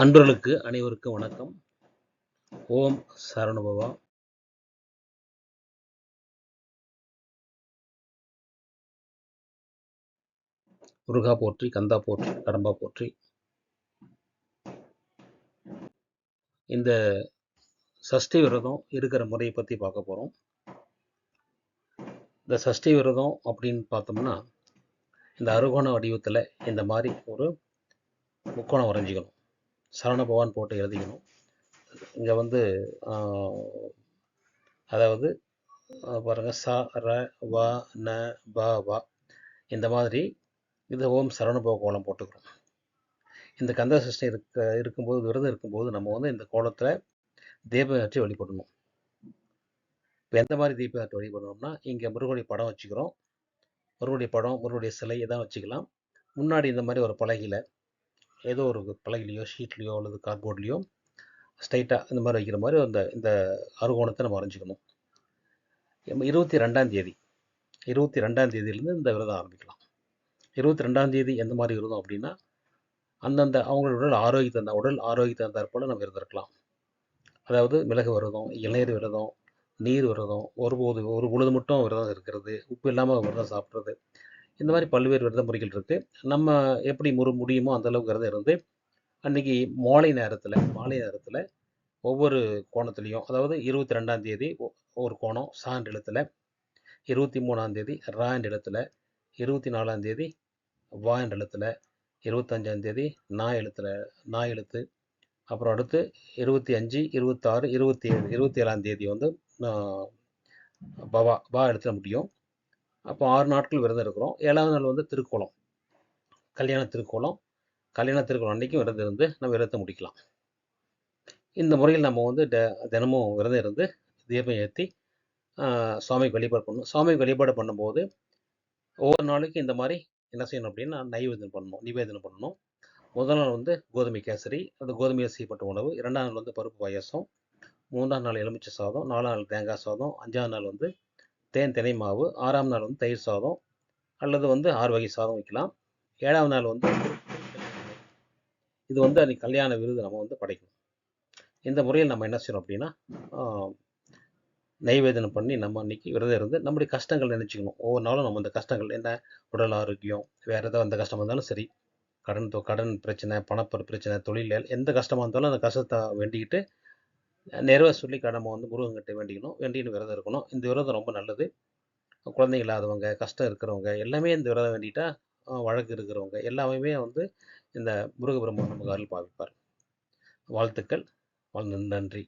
அன்பர்களுக்கு அனைவருக்கும் வணக்கம். ஓம் சரணபவா முருகா போற்றி கந்தா போற்றி கடம்பா போற்றி. இந்த சஷ்டி விரதம் இருக்கிற முறையை பற்றி பார்க்க போகிறோம் இந்த சஷ்டி விரதம் அப்படின்னு பார்த்தோம்னா இந்த அருகோண வடிவத்தில் இந்த மாதிரி ஒரு முக்கோணம் வரைஞ்சிக்கணும். சரண போட்டு எழுதிக்கணும். இங்கே வந்து அதாவது பாருங்கள் ச ர வ ந ப வா. இந்த மாதிரி இது ஓம் சரணபவ கோலம் போட்டுக்கிறோம். இந்த கந்த சஷ்டி இருக்க இருக்கும்போது விரதம் இருக்கும்போது நம்ம வந்து இந்த கோலத்தில் தீபம் வச்சு வழிபடணும். இப்போ எந்த மாதிரி தீபம் வச்சு வழிபடணும்னா இங்கே முருகனுடைய படம் வச்சுக்கிறோம். முருகனுடைய படம் முருகனுடைய சிலை இதான் வச்சுக்கலாம். முன்னாடி இந்த மாதிரி ஒரு பலகையில் ஏதோ ஒரு பலகையிலையோ ஷீட்லேயோ அல்லது கார்ட்போர்ட்லேயோ ஸ்ட்ரைட்டாக இந்த மாதிரி வைக்கிற மாதிரி அந்த இந்த அருகோணத்தை நம்ம வரைஞ்சிக்கணும். இருபத்தி ரெண்டாம் தேதி இருபத்தி ரெண்டாம் தேதியிலேருந்து இந்த விரதம் ஆரம்பிக்கலாம். இருபத்தி ரெண்டாம் தேதி எந்த மாதிரி விரதம் அப்படின்னா அந்தந்த அவங்களோட உடல் ஆரோக்கியத்தை அந்த உடல் ஆரோக்கியத்தை தந்தாற் போல் நம்ம இருந்திருக்கலாம். அதாவது மிளகு விரதம் இளநீர் விரதம் நீர் விரதம் ஒருபோது ஒரு பொழுது மட்டும் விரதம் இருக்கிறது உப்பு இல்லாமல் விரதம் சாப்பிட்றது இந்த மாதிரி பல்வேறு விரத முறைகள் இருக்குது நம்ம எப்படி முறு முடியுமோ அந்தளவுக்கு விரதம் இருந்து அன்றைக்கி மாலை நேரத்தில் மாலை நேரத்தில் ஒவ்வொரு கோணத்துலேயும் அதாவது இருபத்தி ரெண்டாம் தேதி ஒரு கோணம் சான்ற எழுத்தில் இருபத்தி மூணாம் தேதி ரா இடத்துல எழுத்தில் இருபத்தி நாலாம் தேதி வா இடத்துல இருபத்தஞ்சாம் தேதி நாய் எழுத்தில் நாய் எழுத்து அப்புறம் அடுத்து இருபத்தி அஞ்சு இருபத்தாறு இருபத்தி ஏழு இருபத்தி ஏழாம் தேதி வந்து பவா பா எழுத்துல முடியும். அப்போ ஆறு நாட்கள் விரதம் இருக்கிறோம். ஏழாவது நாள் வந்து திருக்கோலம் கல்யாண திருக்கோலம் கல்யாண திருக்கோலம் அன்றைக்கும் விரதம் இருந்து நம்ம விரதத்தை முடிக்கலாம். இந்த முறையில் நம்ம வந்து தினமும் விரதம் இருந்து தீபம் ஏற்றி சுவாமிக்கு வழிபாடு பண்ணணும். சுவாமிக்கு வழிபாடு பண்ணும்போது ஒவ்வொரு நாளைக்கும் இந்த மாதிரி என்ன செய்யணும் அப்படின்னா நைவேதனம் பண்ணணும் நிவேதனம் பண்ணணும். முதல் நாள் வந்து கோதுமை கேசரி அது கோதுமையில் செய்யப்பட்ட உணவு. இரண்டாம் நாள் வந்து பருப்பு பாயாசம். மூன்றாம் நாள் எலுமிச்சை சாதம். நாலாம் நாள் தேங்காய் சாதம். அஞ்சாம் நாள் வந்து தேன் தினை மாவு ஆறாம் நாள் வந்து தயிர் சாதம் அல்லது வந்து ஆறு வகை சாதம் வைக்கலாம். ஏழாம் நாள் வந்து இது வந்து அன்றைக்கி கல்யாண விருது நம்ம வந்து படைக்கணும். இந்த முறையில் நம்ம என்ன செய்யணும் அப்படின்னா நைவேதனம் பண்ணி நம்ம அன்றைக்கி விரதம் இருந்து நம்முடைய கஷ்டங்கள் நினச்சிக்கணும். ஒவ்வொரு நாளும் நம்ம அந்த கஷ்டங்கள் என்ன உடல் ஆரோக்கியம் வேறு ஏதாவது அந்த கஷ்டமாக இருந்தாலும் சரி கடன் கடன் பிரச்சனை பணப்பர் பிரச்சனை தொழில் எந்த கஷ்டமாக இருந்தாலும் அந்த கஷ்டத்தை வேண்டிக்கிட்டு நிறைவே சொல்லி நம்ம வந்து முருகன்கிட்ட வேண்டிக்கணும் வேண்டின்னு விரதம் இருக்கணும். இந்த விரதம் ரொம்ப நல்லது. குழந்தை இல்லாதவங்க கஷ்டம் இருக்கிறவங்க எல்லாமே இந்த விரதம் வேண்டிட்டா வழக்கு இருக்கிறவங்க எல்லாமே வந்து இந்த முருகபெருமான் நமக்கு அருள் பாவிப்பார். வாழ்த்துக்கள். நன்றி.